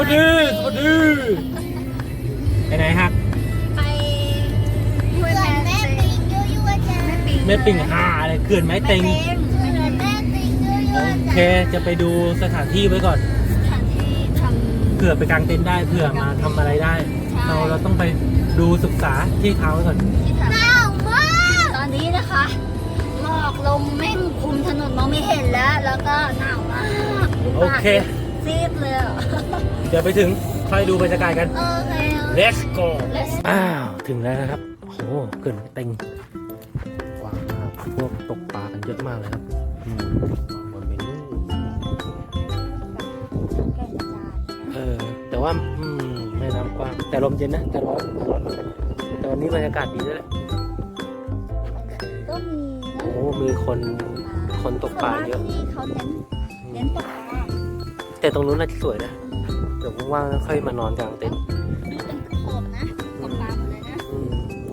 วัสดีสวัสดีไปไหนฮักไปห้วยแม่แม่เต็ปิงงยั่วยั่วจ้าแม่ปิงแม่ปิงหาอะไรเขื่อนไม้เต็งแม่แม่ปิงยั่วยั่โอวเค จะไปดูสถานที่ไว้ก่อนสถานที่ทำเผื่อไปกางเต็นท์ได้เผื่อมาทำอะไรได้ใช่เราเราต้องไปดูศึกษาที่เท้าไว้ก่อนที่ทหนาวมากำตอนนี้นะคะหมอกลมแม่งคุมถนนมองไม่เห็นแล้ว แล้วก็หนาวมากดูโอปากเค ซีดเลยอะเดี๋ยวไปถึงค่อยดูบรรยากาศกัน โอเค let's go Let's อ้าว ถึงแล้วนะครับ โอ้โหเกินเต็งกว้างมากพวกตกปลากันเยอะมากเลยครับอืมวางบนเมนูเออ แต่ว่า อืมไม่น้ำกว้าง แต่ลมเย็นนะ แต่ร้อนแต่วันนี้บรรยากาศดีด้วยแหละ ก็มีนะโอ้โหมีคน คนตกปลาเยอะ ส่วนมกที่นี่เขาเน้นเน้นตกปลาแต่ตรงนู้นน่าจะสวยนะ เดี๋ยวว่างๆค่อยมานอนกลางเต็นท์นี่เป็นขอบนะตกปลาหมดเลยนะอืม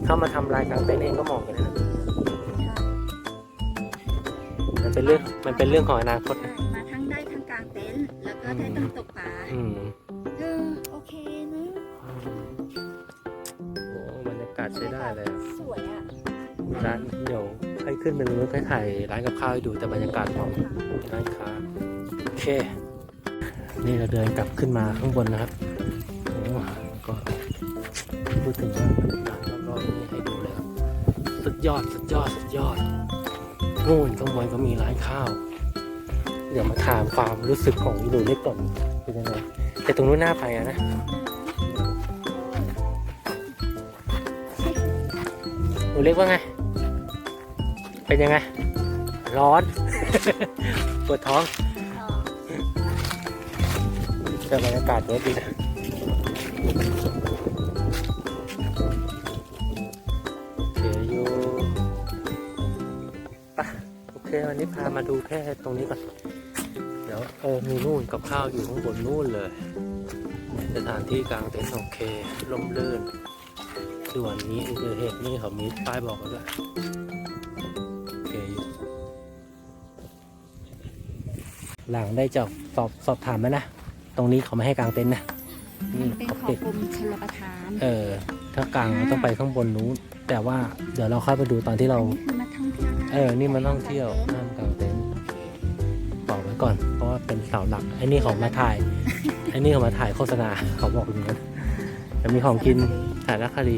ถ้ามาทำรายกลางเต็นท์เองก็เหมาะกันนะมันเป็นเรื่องมันเป็นเรื่องของอนาคตนะมาทั้งได้ทั้งกลางเต็นท์แล้วก็ได้ทั้งตกปลาอืมเออโอเคนะโอ้บรรยากาศใช้ได้เลยอะสวยอะร้านเดี๋ยวค่อยขึ้นไปตรงนู้นค่อยถ่ายร้านกับข้าวให้ดูแต่บรรยากาศของร้านค้าโอเค นี่เราเดินกลับขึ้นมาข้างบนนะครับโอ้ก็พูดถึงว่าบรรยากาศรอบๆนี้ให้ดูเลยครับ สุดยอดสุดยอดสุดยอดนู่นข้างบนก็มีร้านข้าว เดี๋ยวมาถามความรู้สึกของอีหนูเล็กก่อนเป็นยังไงแต่ตรงนู้นหน่าไปอะนะหนูเล็กว่าไง เป็นยังไง ร้อน ปวดท้อง แต่บรรยากาศเยอะดีนะโอเคอยู่ปะโอเค วันนี้พามาดูแค่ตรงนี้ก่อน เดี๋ยวเออมีนู่นกับข้าวอยู่ข้างบนนู่นเลย สถานที่กลางเต็นท์โอเคร่มรื่นส่วนนี้คือเหตุนี่เขามีป้ายบอกไว้ด้วยโอเคอยู่หลังได้จอบสอบสอบถามแล้วนะ ตรงนี้เขาไม่ให้กางเต็นท์นะมันนี่เป็นเขาของปิดกรมชลประทานเออ ถ้ากางต้องไปข้างบนนู้นแต่ว่าเดี๋ยวเราค่อยไปดูตอนที่เราอันนี้คือมาท่องเที่ยวได้เออ นี่มันต้องเที่ยวห้ามกางเต็นท์บอกไว้ก่อน เพราะว่าเป็นเสาหลักไอ้นี่เขามาถ่ายไอ้นี่เขามาถ่ายโฆษณา เขาบอกอย่างนั้นจะมีของกินถ่ายรักคดี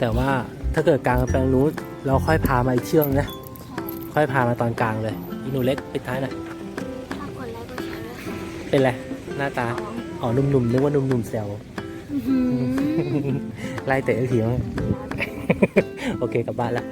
แต่ว่าถ้าเกิดกลางแปลงนู้นเราค่อยพามาอีกเชื่องนะ ค่อยพามาตอนกลางเลยอีหนูเล็กปิดท้ายหน่อย เป็นไรหน้าตา อ๋อนุ่มๆนึกว่านุ่มๆแซวอื้อหือไล่เตะทีมั้งโอเคกลับบ้านละบ